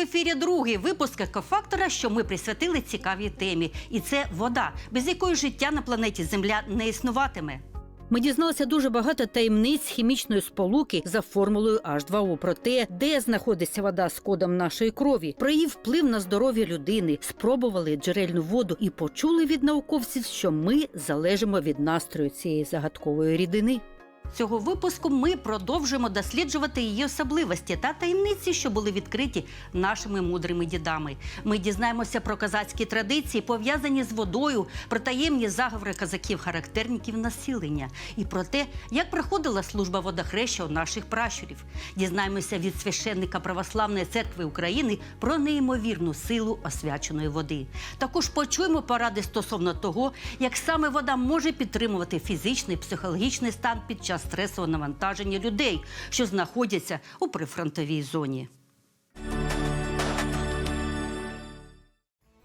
ефірі другий випуск екофактора, що ми присвятили цікавій темі. І це вода, без якої життя на планеті Земля не існуватиме. Ми дізналися дуже багато таємниць хімічної сполуки за формулою H2O, про те, де знаходиться вода з кодом нашої крові, про її вплив на здоров'я людини, спробували джерельну воду і почули від науковців, що ми залежимо від настрою цієї загадкової рідини. Цього випуску ми продовжуємо досліджувати її особливості та таємниці, що були відкриті нашими мудрими дідами. Ми дізнаємося про козацькі традиції, пов'язані з водою, про таємні заговори козаків-характерників населення і про те, як проходила служба водохреща у наших пращурів. Дізнаємося від священника Православної церкви України про неймовірну силу освяченої води. Також почуємо поради стосовно того, як саме вода може підтримувати фізичний психологічний стан під час стресового навантаження людей, що знаходяться у прифронтовій зоні.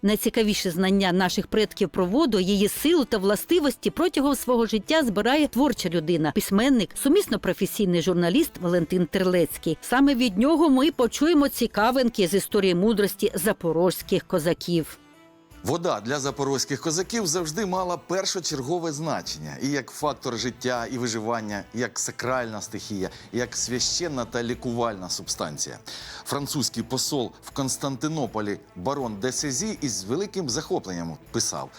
Найцікавіші знання наших предків про воду, її силу та властивості протягом свого життя збирає творча людина, письменник, сумісно професійний журналіст Валентин Терлецький. Саме від нього ми почуємо цікавинки з історії мудрості запорозьких козаків. Вода для запорозьких козаків завжди мала першочергове значення і як фактор життя і виживання, як сакральна стихія, як священна та лікувальна субстанція. Французький посол в Константинополі барон де Сезі із великим захопленням писав.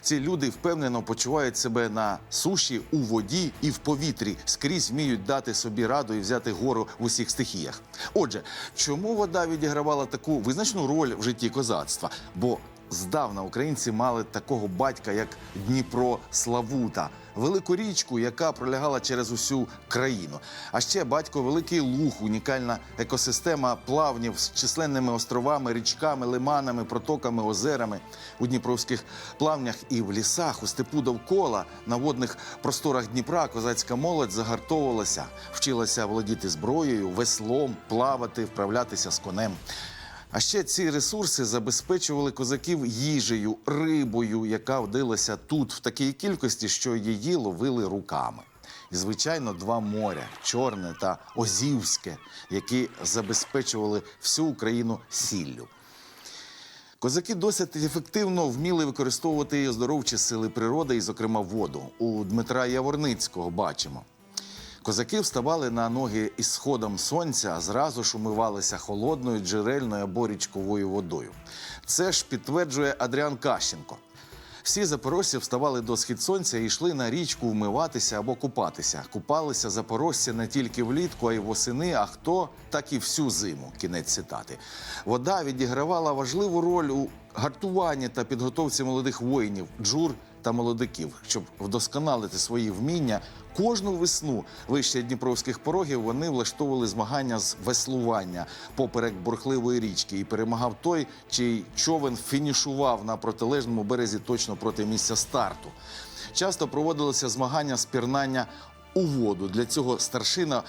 Ці люди впевнено почувають себе на суші, у воді і в повітрі, скрізь вміють дати собі раду і взяти гору в усіх стихіях. Отже, чому вода відігравала таку визначну роль в житті козацтва? Бо Здавна українці мали такого батька, як Дніпро Славута, велику річку, яка пролягала через усю країну. А ще батько Великий Луг, унікальна екосистема плавнів з численними островами, річками, лиманами, протоками, озерами у дніпровських плавнях і в лісах, у степу довкола на водних просторах Дніпра козацька молодь загартовувалася, вчилася володіти зброєю, веслом, плавати, вправлятися з конем. А ще ці ресурси забезпечували козаків їжею, рибою, яка вдилася тут в такій кількості, що її ловили руками. І, звичайно, два моря чорне та Озівське, які забезпечували всю Україну сіллю. Козаки досить ефективно вміли використовувати і оздоровчі сили природи, і, зокрема, воду. У Дмитра Яворницького бачимо. Козаки вставали на ноги із сходом сонця, а зразу ж умивалися холодною джерельною або річковою водою. Це ж підтверджує Адріан Кащенко. Всі запорожці вставали до схід сонця і йшли на річку вмиватися або купатися. Купалися запорожці не тільки влітку, а й восени, а хто так і всю зиму. Кінець цитати. Вода відігравала важливу роль у гартуванні та підготовці молодих воїнів, джур та молодиків, щоб вдосконалити свої вміння. Кожну весну вище дніпровських порогів вони влаштовували змагання з веслування поперек бурхливої річки, і перемагав той, чий човен фінішував на протилежному березі точно проти місця старту. Часто проводилися змагання з пірнання у воду. Для цього старшина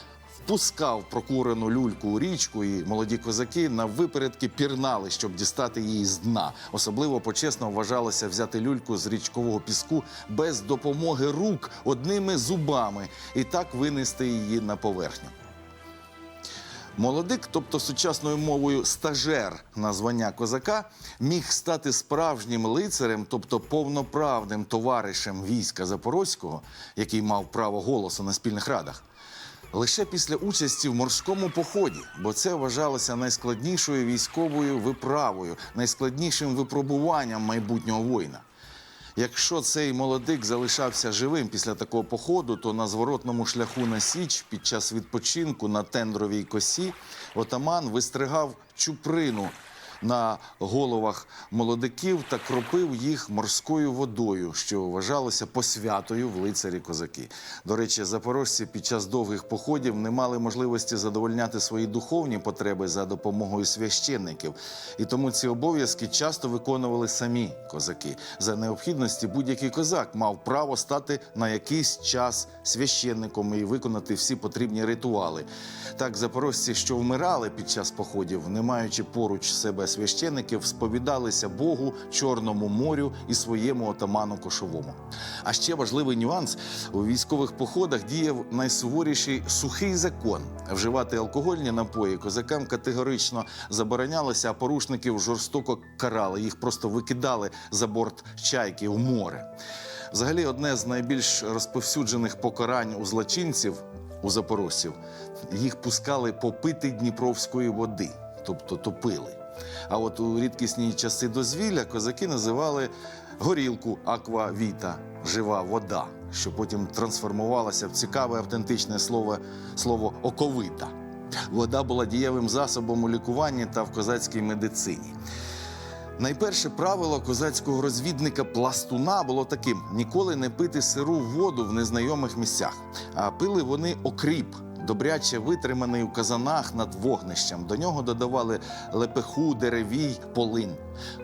впускав прокурену люльку у річку, і молоді козаки на випередки пірнали, щоб дістати її з дна. Особливо почесно вважалося взяти люльку з річкового піску без допомоги рук одними зубами і так винести її на поверхню. Молодик, тобто сучасною мовою стажер на звання козака, міг стати справжнім лицарем, тобто повноправним товаришем війська Запорозького, який мав право голосу на спільних радах. Лише після участі в морському поході, бо це вважалося найскладнішою військовою виправою, найскладнішим випробуванням майбутнього воїна. Якщо цей молодик залишався живим після такого походу, то на зворотному шляху на Січ під час відпочинку на тендровій косі отаман вистригав чуприну на головах молодиків та кропив їх морською водою, що вважалося посвятою в лицарі козаки. До речі, запорожці під час довгих походів не мали можливості задовольняти свої духовні потреби за допомогою священників, і тому ці обов'язки часто виконували самі козаки. За необхідності будь-який козак мав право стати на якийсь час священником і виконати всі потрібні ритуали. Так, запорожці, що вмирали під час походів, не маючи поруч себе священиків сповідалися Богу, Чорному морю і своєму отаману кошовому. А ще важливий нюанс: у військових походах діяв найсуворіший сухий закон. Вживати алкогольні напої козакам категорично заборонялося, а порушників жорстоко карали. Їх просто викидали за борт чайки у море. Взагалі, одне з найбільш розповсюджених покарань у злочинців у запорожців їх пускали попити дніпровської води, тобто топили. А от у рідкісні часи дозвілля козаки називали горілку аквавіта, жива вода, що потім трансформувалася в цікаве автентичне слово, слово оковита. Вода була дієвим засобом у лікуванні та в козацькій медицині. Найперше правило козацького розвідника пластуна було таким: ніколи не пити сиру воду в незнайомих місцях. А пили вони окріп, добряче витриманий у казанах над вогнищем. До нього додавали лепеху, деревій, полин.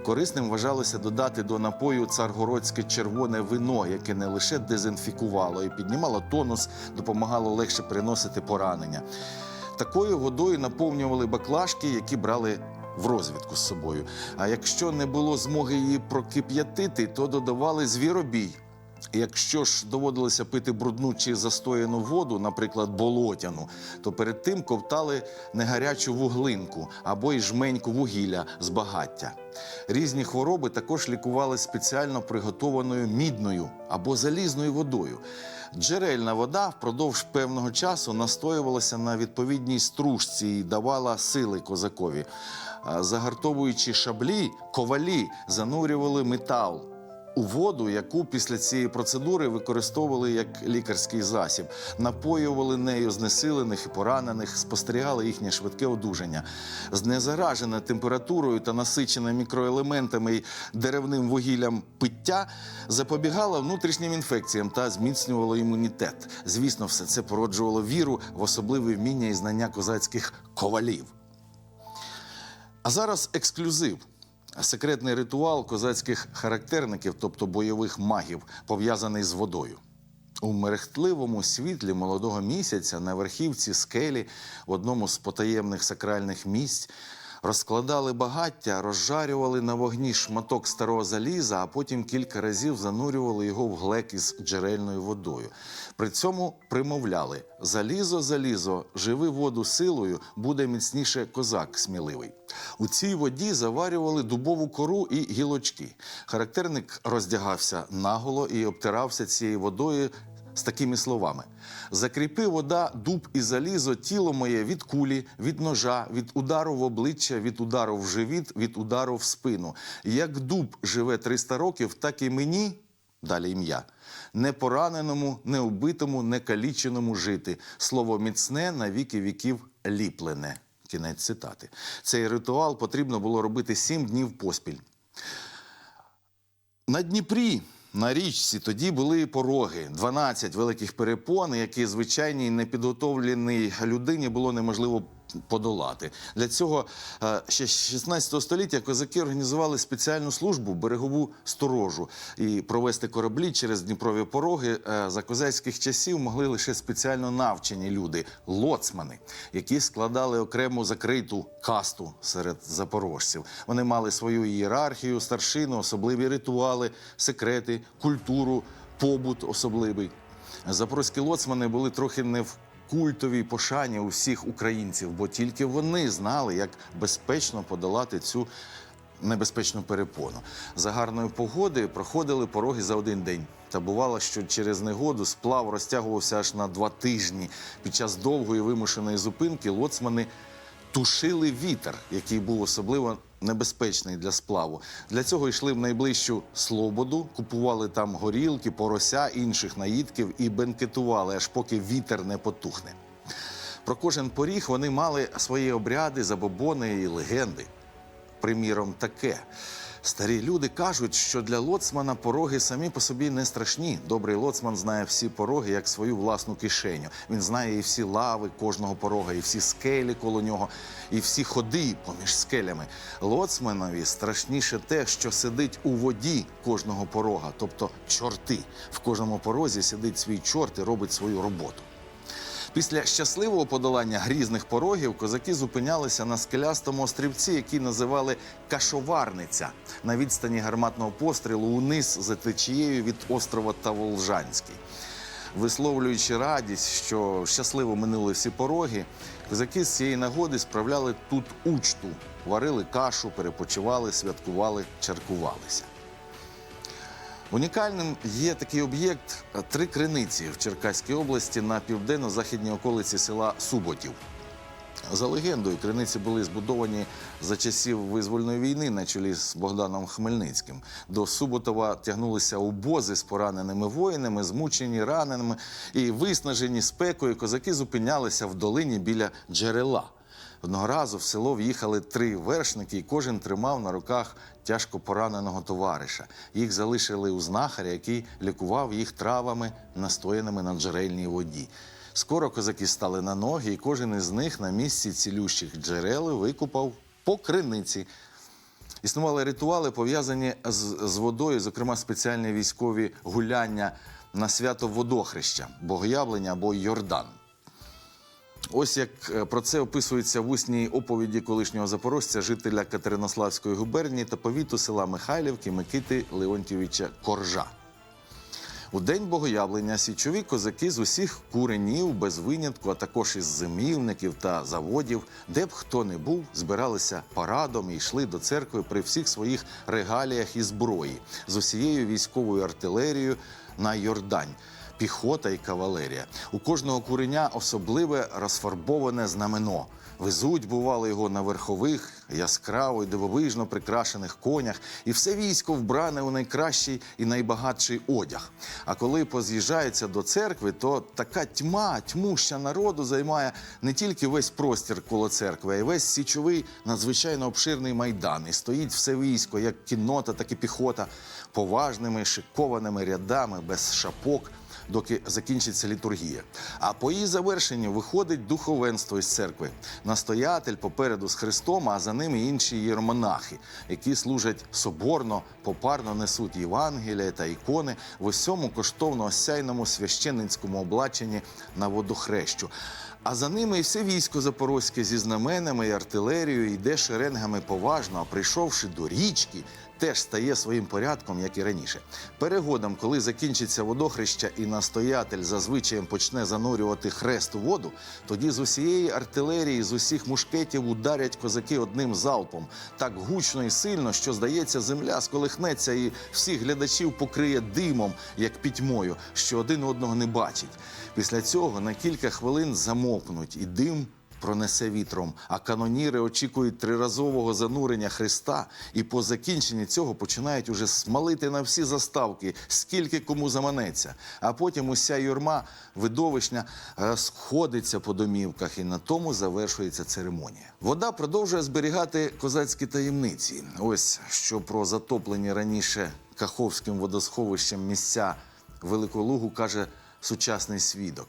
Корисним вважалося додати до напою царгородське червоне вино, яке не лише дезінфікувало і піднімало тонус, допомагало легше переносити поранення. Такою водою наповнювали баклажки, які брали в розвідку з собою. А якщо не було змоги її прокип'ятити, то додавали звіробій. Якщо ж доводилося пити брудну чи застояну воду, наприклад, болотяну, то перед тим ковтали негарячу вуглинку або й жменьку вугілля з багаття. Різні хвороби також лікували спеціально приготованою мідною або залізною водою. Джерельна вода впродовж певного часу настоювалася на відповідній стружці і давала сили козакові. Загартовуючи шаблі, ковалі занурювали метал воду, яку після цієї процедури використовували як лікарський засіб, напоювали нею знесилених і поранених, спостерігали їхнє швидке одужання. Знезаражене температурою та насичене мікроелементами й деревним вугіллям пиття запобігало внутрішнім інфекціям та зміцнювало імунітет. Звісно, все це породжувало віру в особливі вміння і знання козацьких ковалів. А зараз ексклюзив. Секретний ритуал козацьких характерників, тобто бойових магів, пов'язаний з водою. У мерехтливому світлі молодого місяця на верхівці скелі в одному з потаємних сакральних місць розкладали багаття, розжарювали на вогні шматок старого заліза, а потім кілька разів занурювали його в глек із джерельною водою. При цьому примовляли: залізо, залізо, живи воду силою, буде міцніше козак сміливий. У цій воді заварювали дубову кору і гілочки. Характерник роздягався наголо і обтирався цією водою з такими словами: Закріпи вода, дуб і залізо, тіло моє від кулі, від ножа, від удару в обличчя, від удару в живіт, від удару в спину. Як дуб живе 300 років, так і мені. Далі ім'я. Не пораненому, не убитому, не каліченому жити. Слово міцне на віки віків ліплене. Кінець цитати. Цей ритуал потрібно було робити сім днів поспіль. На Дніпрі, на річці, тоді були пороги, 12 великих перепон, які звичайній непідготовленій людині було неможливо подолати. Для цього е, ще з 16 століття козаки організували спеціальну службу берегову сторожу і провести кораблі через Дніпрові пороги е, за козацьких часів могли лише спеціально навчені люди, лоцмани, які складали окрему закриту касту серед запорожців. Вони мали свою ієрархію, старшину, особливі ритуали, секрети, культуру, побут особливий. Запорозькі лоцмани були трохи не в культовій пошані у всіх українців, бо тільки вони знали, як безпечно подолати цю небезпечну перепону. За гарної погоди проходили пороги за один день. Та бувало, що через негоду сплав розтягувався аж на два тижні. Під час довгої вимушеної зупинки лоцмани тушили вітер, який був особливо небезпечний для сплаву. Для цього йшли в найближчу слободу, купували там горілки, порося, інших наїдків і бенкетували, аж поки вітер не потухне. Про кожен поріг вони мали свої обряди, забобони і легенди. Приміром, таке. Старі люди кажуть, що для лоцмана пороги самі по собі не страшні. Добрий лоцман знає всі пороги як свою власну кишеню. Він знає і всі лави кожного порога, і всі скелі коло нього, і всі ходи поміж скелями. Лоцманові страшніше те, що сидить у воді кожного порога, тобто чорти. В кожному порозі сидить свій чорт і робить свою роботу. Після щасливого подолання грізних порогів козаки зупинялися на скелястому острівці, який називали Кашоварниця на відстані гарматного пострілу униз за течією від острова Таволжанський. Висловлюючи радість, що щасливо минули всі пороги, козаки з цієї нагоди справляли тут учту, варили кашу, перепочивали, святкували, чаркувалися. Унікальним є такий об'єкт три криниці в Черкаській області на південно-західній околиці села Суботів. За легендою, криниці були збудовані за часів визвольної війни на чолі з Богданом Хмельницьким. До Суботова тягнулися обози з пораненими воїнами, змучені раненими і виснажені спекою. Козаки зупинялися в долині біля джерела. Одного разу в село в'їхали три вершники, і кожен тримав на руках тяжко пораненого товариша. Їх залишили у знахаря, який лікував їх травами, настояними на джерельній воді. Скоро козаки стали на ноги, і кожен із них на місці цілющих джерел викупав по криниці. Існували ритуали, пов'язані з, з водою, зокрема спеціальні військові гуляння на свято водохреща, богоявлення або Йордан. Ось як е, про це описується в усній оповіді колишнього запорожця, жителя Катеринославської губернії та повіту села Михайлівки Микити Леонтьовича Коржа. У день богоявлення січові козаки з усіх куренів без винятку, а також із зимівників та заводів, де б хто не був, збиралися парадом і йшли до церкви при всіх своїх регаліях і зброї з усією військовою артилерією на Йордань. Піхота і кавалерія. У кожного куреня особливе розфарбоване знамено. Везуть, бувало, його на верхових, яскраво й дивовижно прикрашених конях, і все військо вбране у найкращий і найбагатший одяг. А коли поз'їжджаються до церкви, то така тьма, тьмуща народу займає не тільки весь простір коло церкви, а й весь січовий надзвичайно обширний майдан. І стоїть все військо, як кіннота, так і піхота, поважними шикованими рядами, без шапок доки закінчиться літургія. А по її завершенні виходить духовенство із церкви. Настоятель попереду з Христом, а за ними інші єромонахи, які служать соборно, попарно несуть Євангелія та ікони в усьому коштовно осяйному священницькому облаченні на водохрещу. А за ними і все військо запорозьке зі знаменами і артилерією йде шеренгами поважно, а прийшовши до річки, теж стає своїм порядком, як і раніше. Перегодом, коли закінчиться водохреща і настоятель зазвичаєм почне занурювати хрест у воду, тоді з усієї артилерії, з усіх мушкетів ударять козаки одним залпом, так гучно і сильно, що здається, земля сколихнеться і всіх глядачів покриє димом, як пітьмою, що один одного не бачить. Після цього на кілька хвилин замовкнуть, і дим пронесе вітром. А каноніри очікують триразового занурення Христа, і по закінченні цього починають уже смалити на всі заставки, скільки кому заманеться. А потім уся юрма видовищня розходиться по домівках, і на тому завершується церемонія. Вода продовжує зберігати козацькі таємниці. Ось що про затоплені раніше Каховським водосховищем місця Великого Лугу каже сучасний свідок.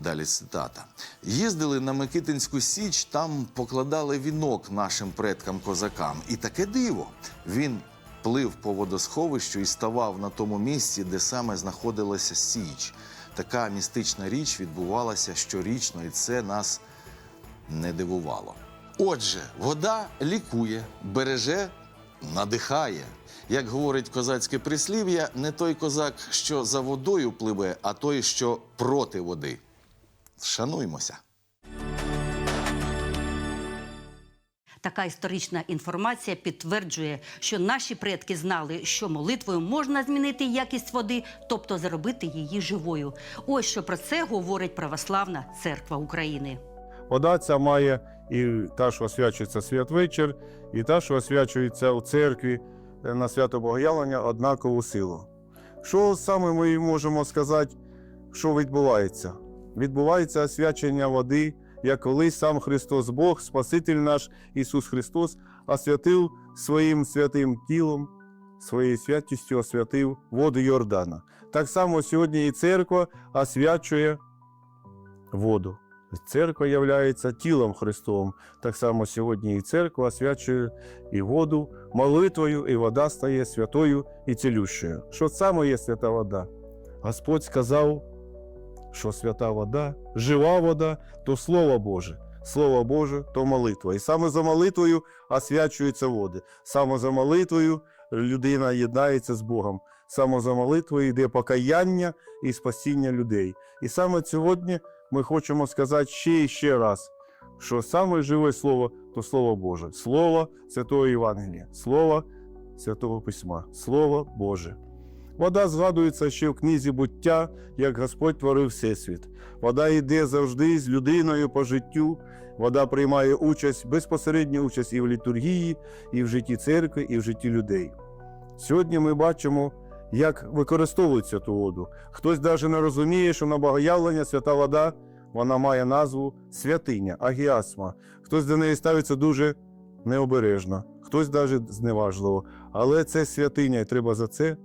Далі цитата. Їздили на Микитинську Січ, там покладали вінок нашим предкам козакам. І таке диво. Він плив по водосховищу і ставав на тому місці, де саме знаходилася Січ. Така містична річ відбувалася щорічно, і це нас не дивувало. Отже, вода лікує, береже, надихає. Як говорить козацьке прислів'я, не той козак, що за водою пливе, а той, що проти води. Шануймося. Така історична інформація підтверджує, що наші предки знали, що молитвою можна змінити якість води, тобто зробити її живою. Ось що про це говорить Православна церква України. Вода ця має і та, що освячується святвечір, і та, що освячується у церкві е, на свято Богоявлення, однакову силу. Що саме ми можемо сказати, що відбувається? Відбувається освячення води, як колись сам Христос Бог, Спаситель наш Ісус Христос, освятив своїм святим тілом, своєю святістю освятив воду Йордана. Так само сьогодні і церква освячує воду. Церква є тілом Христовим. Так само сьогодні і церква освячує і воду молитвою, і вода стає святою і цілющою. Що саме є свята вода? Господь сказав, що свята вода, жива вода то Слово Боже. Слово Боже то молитва. І саме за молитвою освячуються води. Саме за молитвою людина єднається з Богом. Саме за молитвою йде покаяння і спасіння людей. І саме сьогодні ми хочемо сказати ще і ще раз, що саме живе слово то Слово Боже, Слово Святого Євангелія, Слово Святого Письма, Слово Боже. Вода згадується ще в книзі буття, як Господь творив Всесвіт. Вода йде завжди з людиною по життю. Вода приймає участь, безпосередню участь і в літургії, і в житті церкви, і в житті людей. Сьогодні ми бачимо, як використовується ту воду. Хтось навіть не розуміє, що на богоявлення свята вода вона має назву святиня, агіасма. Хтось до неї ставиться дуже необережно, хтось навіть зневажливо. Але це святиня, і треба за це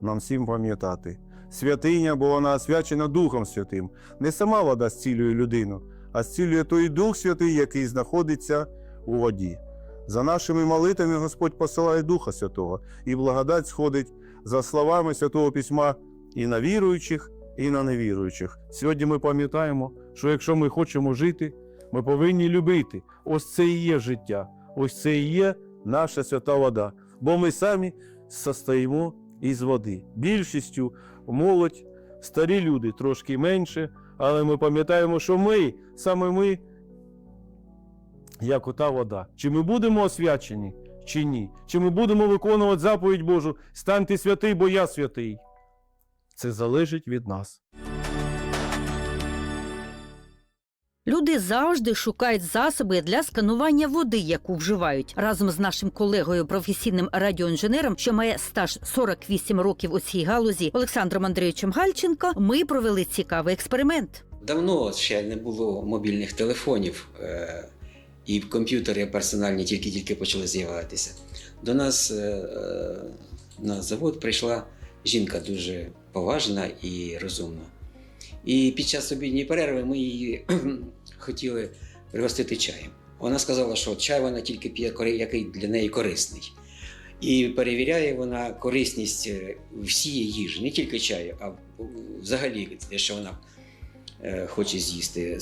нам всім пам'ятати. Святиня, бо вона освячена Духом Святим. Не сама вода зцілює людину, а зцілює той Дух Святий, який знаходиться у воді. За нашими молитвами Господь посилає Духа Святого, і благодать сходить за словами Святого Письма і на віруючих, і на невіруючих. Сьогодні ми пам'ятаємо, що якщо ми хочемо жити, ми повинні любити. Ось це і є життя, ось це і є наша свята вода. Бо ми самі состоїмо із води. Більшістю молодь, старі люди трошки менше, але ми пам'ятаємо, що ми, саме ми, як ота вода. Чи ми будемо освячені, чи ні? Чи ми будемо виконувати заповідь Божу станьте святий, бо я святий. Це залежить від нас. Люди завжди шукають засоби для сканування води, яку вживають. Разом з нашим колегою, професійним радіоінженером, що має стаж 48 років у цій галузі, Олександром Андрійовичем Гальченко, ми провели цікавий експеримент. Давно ще не було мобільних телефонів, е, і комп'ютери персональні тільки-тільки почали з'являтися. До нас е, е, на завод прийшла жінка дуже поважна і розумна. І під час обідньої перерви ми її хотіли пригостити чаєм. Вона сказала, що чай вона тільки п'є, який для неї корисний. І перевіряє вона корисність е, всієї їжі, не тільки чаю, а взагалі те, що вона е, хоче з'їсти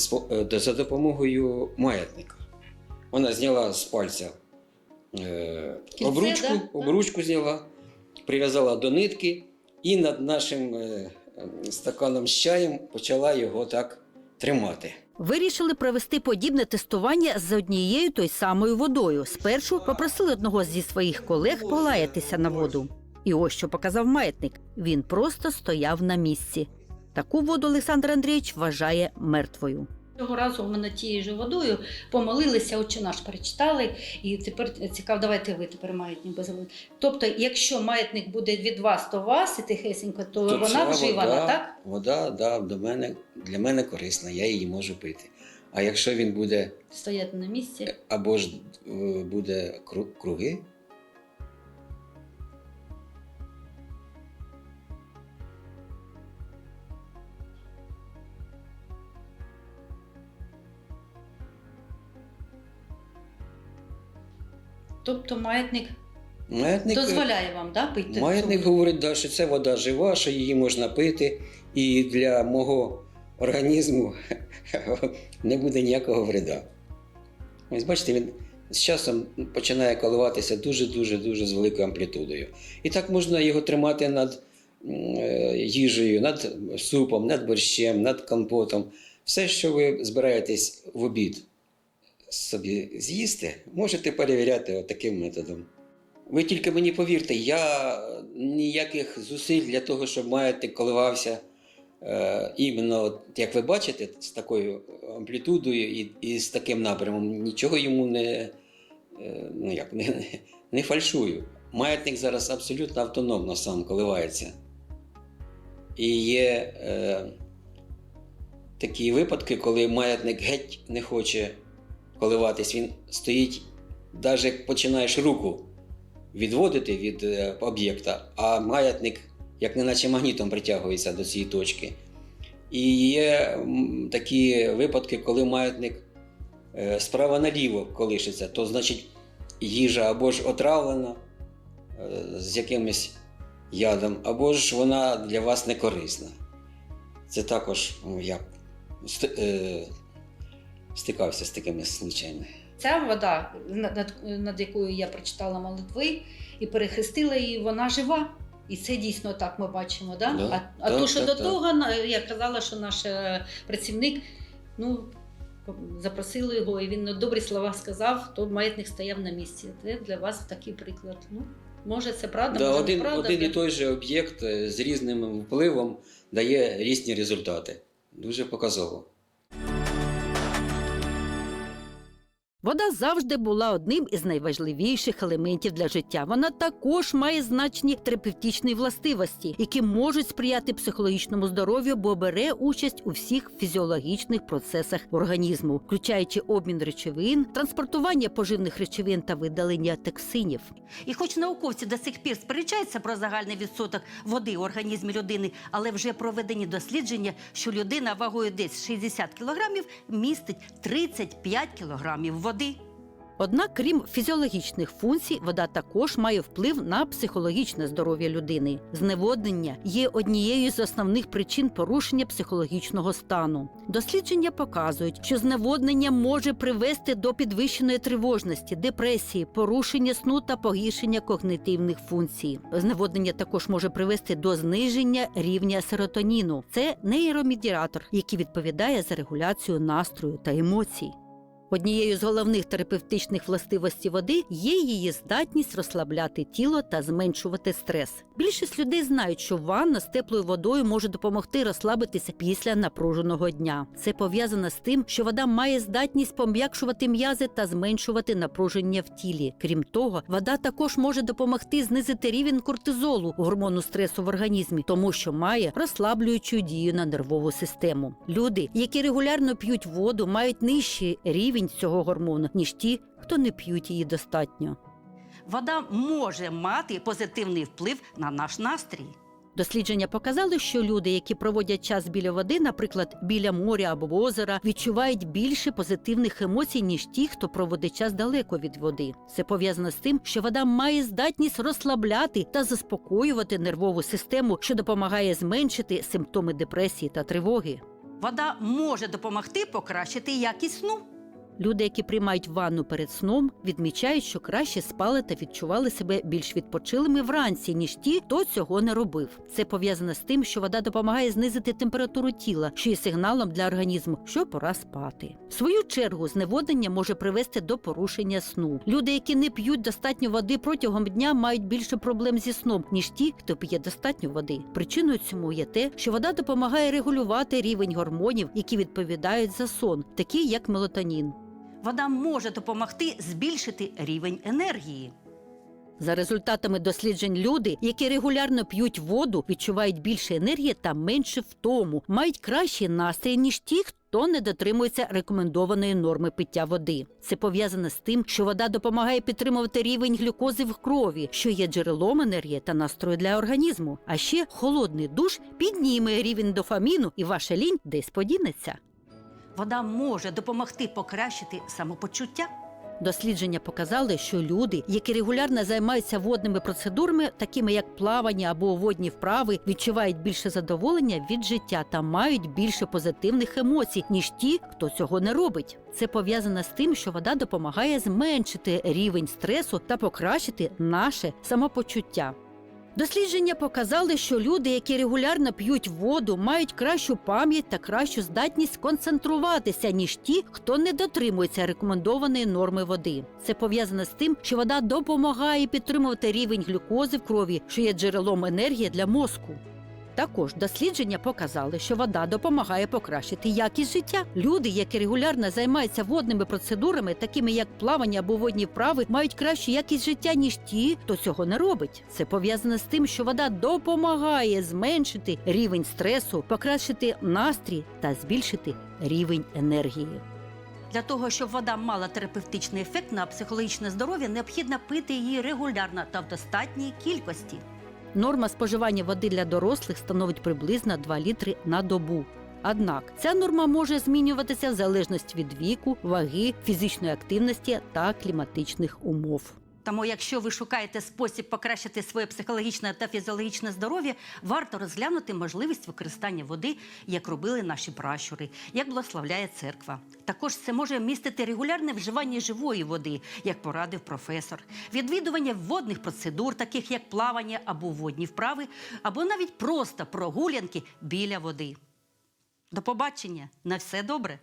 е, за допомогою маятника. Вона зняла з пальця обручку, обручку зняла, прив'язала до нитки і над нашим е, е, стаканом з чаєм почала його так тримати. Вирішили провести подібне тестування з однією той самою водою. Спершу попросили одного зі своїх колег полаятися на воду. І ось що показав маятник. Він просто стояв на місці. Таку воду Олександр Андрійович вважає мертвою. Цього разу ми над тією ж водою помолилися, отче наш перечитали, і тепер цікаво, давайте ви тепер маятник без води. Тобто, якщо маятник буде від вас, то вас і тихесенько, то, То вона вживана, вода, так? Вода да, до мене, для мене корисна, я її можу пити. А якщо він буде Стояти на місці. або ж е, буде кру- круги, Тобто маятник маятник, дозволяє вам да, пити. маятник воду? говорить, да, що це вода жива, що її можна пити, і для мого організму не буде ніякого вреда. Ось бачите, він з часом починає коливатися дуже-дуже дуже з великою амплітудою. І так можна його тримати над е, їжею, над супом, над борщем, над компотом. Все, що ви збираєтесь в обід собі з'їсти, можете перевіряти таким методом. Ви тільки мені повірте, я ніяких зусиль для того, щоб маятник коливався е, іменно, як ви бачите, з такою амплітудою і, і з таким напрямом, нічого йому не, е, ну як, не, не, фальшую. Маятник зараз абсолютно автономно сам коливається. І є е, такі випадки, коли маятник геть не хоче коливатись, він стоїть, навіть як починаєш руку відводити від е, об'єкта, а маятник, як неначе магнітом притягується до цієї точки. І є такі випадки, коли маятник е, справа наліво колишиться, то значить їжа або ж отравлена е, з якимось ядом, або ж вона для вас не корисна. Це також ну, стикався з такими случаями. Ця вода, над, над- якою я прочитала молитви і перехрестила її, вона жива. І це дійсно так ми бачимо. Да? Да, а а то, що так, до так. того, я казала, що наш е, працівник ну, запросили його, і він добрі слова сказав, то маятник стояв на місці. Це для вас такий приклад. Ну, може, це правда, Да, може, один, неправда. один і той же об'єкт е, з різним впливом дає різні результати. Дуже показово. Вода завжди була одним із найважливіших елементів для життя. Вона також має значні терапевтичні властивості, які можуть сприяти психологічному здоров'ю, бо бере участь у всіх фізіологічних процесах організму, включаючи обмін речовин, транспортування поживних речовин та видалення токсинів. І хоч науковці до сих пір сперечаються про загальний відсоток води у організмі людини, але вже проведені дослідження, що людина вагою десь 60 кілограмів містить 35 кілограмів води. Однак, крім фізіологічних функцій, вода також має вплив на психологічне здоров'я людини. Зневоднення є однією з основних причин порушення психологічного стану. Дослідження показують, що зневоднення може привести до підвищеної тривожності, депресії, порушення сну та погіршення когнитивних функцій. Зневоднення також може привести до зниження рівня серотоніну. Це нейромедіатор, який відповідає за регуляцію настрою та емоцій. Однією з головних терапевтичних властивостей води є її здатність розслабляти тіло та зменшувати стрес. Більшість людей знають, що ванна з теплою водою може допомогти розслабитися після напруженого дня. Це пов'язано з тим, що вода має здатність пом'якшувати м'язи та зменшувати напруження в тілі. Крім того, вода також може допомогти знизити рівень кортизолу, гормону стресу в організмі, тому що має розслаблюючу дію на нервову систему. Люди, які регулярно п'ють воду, мають нижчий рівень цього гормону, ніж ті, хто не п'ють її достатньо. Вода може мати позитивний вплив на наш настрій. Дослідження показали, що люди, які проводять час біля води, наприклад, біля моря або озера, відчувають більше позитивних емоцій, ніж ті, хто проводить час далеко від води. Це пов'язано з тим, що вода має здатність розслабляти та заспокоювати нервову систему, що допомагає зменшити симптоми депресії та тривоги. Вода може допомогти покращити якість сну. Люди, які приймають ванну перед сном, відмічають, що краще спали та відчували себе більш відпочилими вранці, ніж ті, хто цього не робив. Це пов'язано з тим, що вода допомагає знизити температуру тіла, що є сигналом для організму, що пора спати. В свою чергу зневоднення може привести до порушення сну. Люди, які не п'ють достатньо води протягом дня, мають більше проблем зі сном, ніж ті, хто п'є достатньо води. Причиною цьому є те, що вода допомагає регулювати рівень гормонів, які відповідають за сон, такі як мелатонін. Вода може допомогти збільшити рівень енергії. За результатами досліджень, люди, які регулярно п'ють воду, відчувають більше енергії та менше втому, мають кращий настрій, ніж ті, хто не дотримується рекомендованої норми пиття води. Це пов'язано з тим, що вода допомагає підтримувати рівень глюкози в крові, що є джерелом енергії та настрою для організму. А ще холодний душ підніме рівень дофаміну, і ваша лінь десь подінеться. Вода може допомогти покращити самопочуття. Дослідження показали, що люди, які регулярно займаються водними процедурами, такими як плавання або водні вправи, відчувають більше задоволення від життя та мають більше позитивних емоцій, ніж ті, хто цього не робить. Це пов'язано з тим, що вода допомагає зменшити рівень стресу та покращити наше самопочуття. Дослідження показали, що люди, які регулярно п'ють воду, мають кращу пам'ять та кращу здатність концентруватися, ніж ті, хто не дотримується рекомендованої норми води. Це пов'язано з тим, що вода допомагає підтримувати рівень глюкози в крові, що є джерелом енергії для мозку. Також дослідження показали, що вода допомагає покращити якість життя. Люди, які регулярно займаються водними процедурами, такими як плавання або водні вправи, мають кращу якість життя, ніж ті, хто цього не робить. Це пов'язано з тим, що вода допомагає зменшити рівень стресу, покращити настрій та збільшити рівень енергії. Для того, щоб вода мала терапевтичний ефект на психологічне здоров'я, необхідно пити її регулярно та в достатній кількості. Норма споживання води для дорослих становить приблизно 2 літри на добу. Однак ця норма може змінюватися в залежності від віку, ваги, фізичної активності та кліматичних умов. Тому, якщо ви шукаєте спосіб покращити своє психологічне та фізіологічне здоров'я, варто розглянути можливість використання води, як робили наші пращури, як благословляє церква. Також це може містити регулярне вживання живої води, як порадив професор, відвідування водних процедур, таких як плавання або водні вправи, або навіть просто прогулянки біля води. До побачення! На все добре!